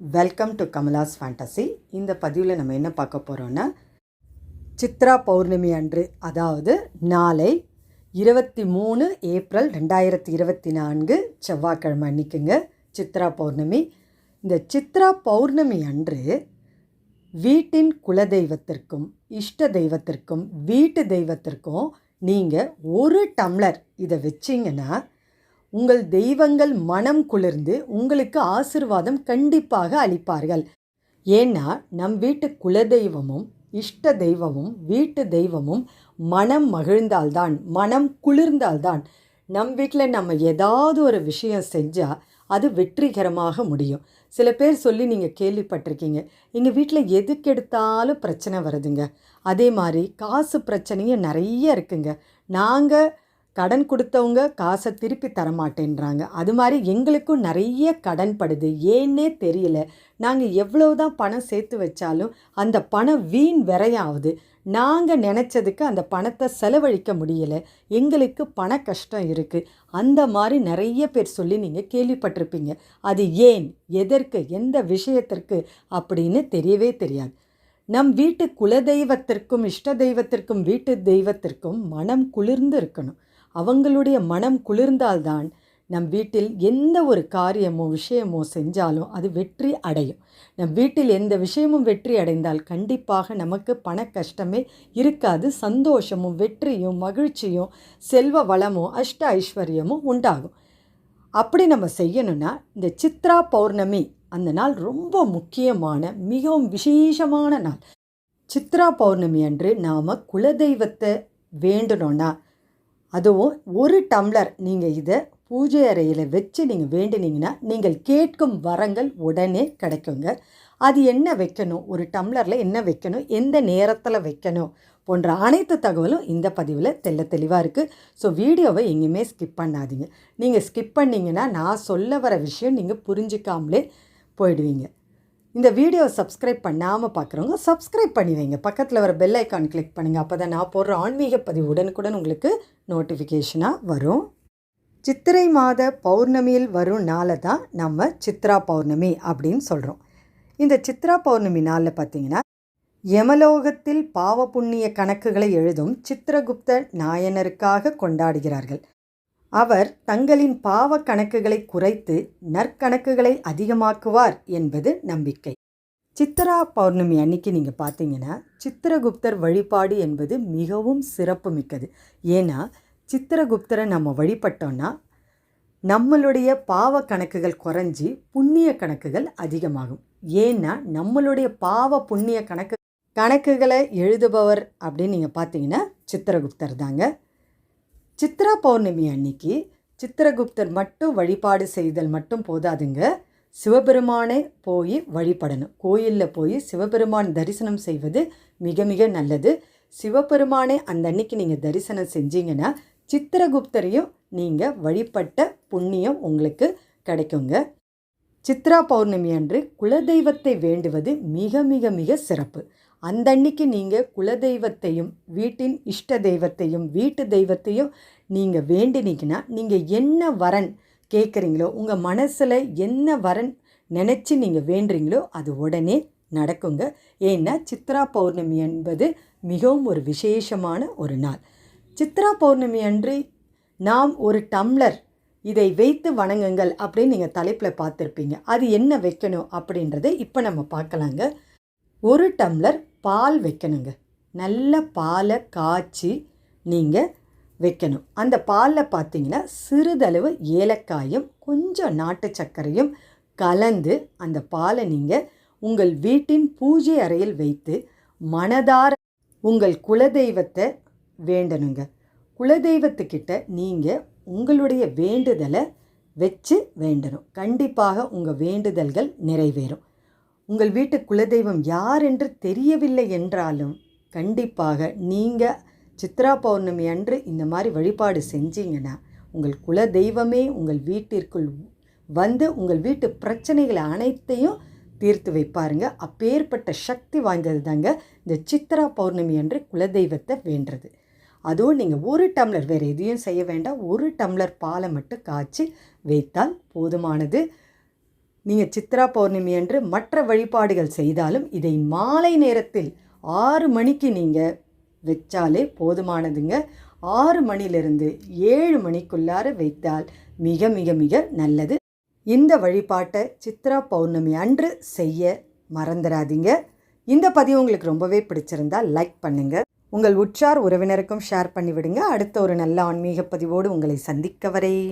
Welcome to Kamala's fantasy இந்த பதிவில் நம்ம என்ன பார்க்க போகிறோன்னா சித்ரா பௌர்ணமி அன்று அதாவது நாளை இருபத்தி மூணு ஏப்ரல் ரெண்டாயிரத்தி இருபத்தி நான்கு செவ்வாய்க்கிழமை அன்னைக்குங்க சித்ரா பௌர்ணமி. இந்த சித்ரா பௌர்ணமி அன்று வீட்டின் குலதெய்வத்திற்கும் இஷ்ட தெய்வத்திற்கும் வீட்டு தெய்வத்திற்கும் நீங்கள் ஒரு டம்ளர் இதை வச்சிங்கன்னா உங்கள் தெய்வங்கள் மனம் குளிர்ந்து உங்களுக்கு ஆசிர்வாதம் கண்டிப்பாக அளிப்பார்கள். ஏன்னா நம் வீட்டு குலதெய்வமும் இஷ்ட தெய்வமும் வீட்டு தெய்வமும் மனம் மகிழ்ந்தால்தான் மனம் குளிர்ந்தால்தான் நம் வீட்டில் நம்ம ஏதாவது ஒரு விஷயம் செஞ்சால் அது வெற்றிகரமாக முடியும். சில பேர் சொல்லி நீங்கள் கேள்விப்பட்டிருக்கீங்க. எங்கள் வீட்டில் எதுக்கு எடுத்தாலும் பிரச்சனை வருதுங்க. அதே மாதிரி காசு பிரச்சனையும் நிறைய இருக்குங்க. நாங்கள் கடன் கொடுத்தவங்க காசை திருப்பி தரமாட்டேன்றாங்க. அது மாதிரி எங்களுக்கும் நிறைய கடன் படுது. ஏன்னே தெரியல. நாங்கள் எவ்வளோ தான் பணம் சேர்த்து வச்சாலும் அந்த பணம் வீண் விரையாவது நாங்கள் நினச்சதுக்கு அந்த பணத்தை செலவழிக்க முடியலை. எங்களுக்கு பண கஷ்டம் இருக்குது அந்த மாதிரி நிறைய பேர் சொல்லி நீங்கள் கேள்விப்பட்டிருப்பீங்க. அது ஏன்? எதற்கு? எந்த விஷயத்திற்கு? அப்படின்னு தெரியவே தெரியாது. நம் வீட்டு குலதெய்வத்திற்கும் இஷ்ட தெய்வத்திற்கும் வீட்டு தெய்வத்திற்கும் மனம் குளிர்ந்து இருக்கணும். அவங்களுடைய மனம் குளிர்ந்தால்தான் நம் வீட்டில் எந்த ஒரு காரியமோ விஷயமோ செஞ்சாலும் அது வெற்றி அடையும். நம் வீட்டில் எந்த விஷயமும் வெற்றி அடைந்தால் கண்டிப்பாக நமக்கு பண கஷ்டமே இருக்காது. சந்தோஷமும் வெற்றியும் மகிழ்ச்சியும் செல்வ வளமும் அஷ்ட ஐஸ்வர்யமும் உண்டாகும். அப்படி நம்ம செய்யணும்னா இந்த சித்ரா பௌர்ணமி அந்த நாள் ரொம்ப முக்கியமான மிகவும் விசேஷமான நாள். சித்ரா பௌர்ணமி அன்று நாம் குலதெய்வத்தை வேண்டணும்னா அதுவும் ஒரு டம்ளர் நீங்கள் இதை பூஜை அறையில் வச்சு நீங்கள் வேண்டினீங்கன்னா நீங்கள் கேட்கும் வரங்கள் உடனே கிடைக்குங்க. அது என்ன வைக்கணும்? ஒரு டம்ளரில் என்ன வைக்கணும்? எந்த நேரத்தில் வைக்கணும்? போன்ற அனைத்து தகவலும் இந்த பதிவில் தெல்ல தெளிவாக இருக்குது ஸோ வீடியோவை எங்கேயுமே ஸ்கிப் பண்ணாதீங்க. நீங்கள் ஸ்கிப் பண்ணிங்கன்னா நான் சொல்ல வர விஷயம் நீங்கள் புரிஞ்சிக்காமலே போயிடுவீங்க. இந்த வீடியோ சப்ஸ்கிரைப் பண்ணாமல் பார்க்குறவங்க சப்ஸ்கிரைப் பண்ணி வைங்க. பக்கத்தில் வர பெல் ஐக்கான் கிளிக் பண்ணுங்கள் அப்போ தான் நான் போடுற ஆன்மீக பதிவு உடனுக்குடன் உங்களுக்கு நோட்டிஃபிகேஷனாக வரும். சித்திரை மாத பௌர்ணமியில் வரும் நாளை தான் நம்ம சித்ரா பௌர்ணமி அப்படின்னு சொல்கிறோம் இந்த சித்ரா பௌர்ணமி நாளில் பார்த்தீங்கன்னா யமலோகத்தில் பாவ புண்ணிய கணக்குகளை எழுதும் சித்திரகுப்த நாயனருக்காக கொண்டாடுகிறார்கள். அவர் தங்களின் பாவ கணக்குகளை குறைத்து நற்கணக்குகளை அதிகமாக்குவார் என்பது நம்பிக்கை. சித்திரா பௌர்ணமி அன்னைக்கு நீங்கள் பார்த்தீங்கன்னா சித்திரகுப்தர் வழிபாடு என்பது மிகவும் சிறப்பு மிக்கது ஏன்னா சித்திரகுப்தரை நம்ம வழிபட்டோன்னா நம்மளுடைய பாவ கணக்குகள் குறைஞ்சி புண்ணிய கணக்குகள் அதிகமாகும். ஏன்னா நம்மளுடைய பாவ புண்ணிய கணக்கு கணக்குகளை எழுதுபவர் அப்படின்னு நீங்கள் பார்த்தீங்கன்னா சித்திரகுப்தர் தாங்க. சித்ரா பௌர்ணமி அன்னைக்கு சித்திரகுப்தர் மட்டும் வழிபாடு செய்தல் மட்டும் போதாதுங்க. சிவபெருமானே போய் வழிபடணும். கோயிலில் போய் சிவபெருமான் தரிசனம் செய்வது மிக மிக நல்லது. சிவபெருமானே அந்த அன்னைக்கு நீங்கள் தரிசனம் செஞ்சீங்கன்னா சித்திரகுப்தரையும் நீங்கள் வழிபட்ட புண்ணியம் உங்களுக்கு கிடைக்குங்க. சித்ரா பௌர்ணமி அன்று குலதெய்வத்தை வேண்டுவது மிக மிக மிக சிறப்பு. அந்த அன்னைக்கு நீங்கள் குலதெய்வத்தையும் வீட்டின் இஷ்ட தெய்வத்தையும் வீட்டு தெய்வத்தையும் நீங்கள் வேண்டினீங்கன்னா நீங்கள் என்ன வரன் கேட்குறீங்களோ உங்கள் மனசில் என்ன வரன் நினச்சி நீங்கள் வேண்டுறீங்களோ அது உடனே நடக்குங்க. ஏன்னா சித்ரா பௌர்ணமி என்பது மிகவும் ஒரு விசேஷமான ஒரு நாள். சித்ரா பௌர்ணமி அன்று நாம் ஒரு டம்ளர் இதை வைத்து வணங்குங்கள் அப்படின்னு நீங்கள் தலைப்பில் பார்த்துருப்பீங்க. அது என்ன வைக்கணும் அப்படின்றத இப்போ நம்ம பார்க்கலாங்க. ஒரு டம்ளர் பால் வைக்கணுங்க. நல்ல பாலை காய்ச்சி நீங்கள் வைக்கணும். அந்த பாலில் பார்த்தீங்கன்னா சிறிதளவு ஏலக்காயும் கொஞ்சம் நாட்டு சர்க்கரையும் கலந்து அந்த பாலை நீங்கள் உங்கள் வீட்டின் பூஜை அறையில் வைத்து மனதார உங்கள் குலதெய்வத்தை வேண்டணுங்க. குலதெய்வத்துக்கிட்ட நீங்கள் உங்களுடைய வேண்டுதலை வச்சு வேண்டணும். கண்டிப்பாக உங்கள் வேண்டுதல்கள் நிறைவேறும். உங்கள் வீட்டு குலதெய்வம் யார் என்று தெரியவில்லை என்றாலும் கண்டிப்பாக நீங்கள் சித்ரா பௌர்ணமி அன்று இந்த மாதிரி வழிபாடு செஞ்சீங்கன்னா உங்கள் குலதெய்வமே உங்கள் வீட்டிற்குள் வந்து உங்கள் வீட்டு பிரச்சனைகளை அனைத்தையும் தீர்த்து வைப்பாருங்க. அப்பேற்பட்ட சக்தி வாய்ந்தது தாங்க இந்த சித்ரா பௌர்ணமி அன்று குலதெய்வத்தை வேண்டுறது. அதுவும் நீங்கள் ஒரு டம்ளர் வேறு எதையும் செய்ய வேண்டாம். ஒரு டம்ளர் பாலை மட்டும் காய்ச்சி வைத்தால் போதுமானது. நீங்கள் சித்ரா பௌர்ணமி அன்று மற்ற வழிபாடுகள் செய்தாலும் இதை மாலை நேரத்தில் ஆறு மணிக்கு நீங்கள் வச்சாலே போதுமானதுங்க. ஆறு மணிலிருந்து ஏழு மணிக்குள்ளார வைத்தால் மிக மிக மிக நல்லது. இந்த வழிபாட்டை சித்ரா பௌர்ணமி அன்று செய்ய மறந்துடாதீங்க இந்த பதிவு உங்களுக்கு ரொம்பவே பிடிச்சிருந்தா லைக் பண்ணுங்கள் உங்கள் உற்றார் உறவினருக்கும் ஷேர் பண்ணிவிடுங்க. அடுத்த ஒரு நல்ல ஆன்மீக பதிவோடு உங்களை சந்திக்க வரேன்.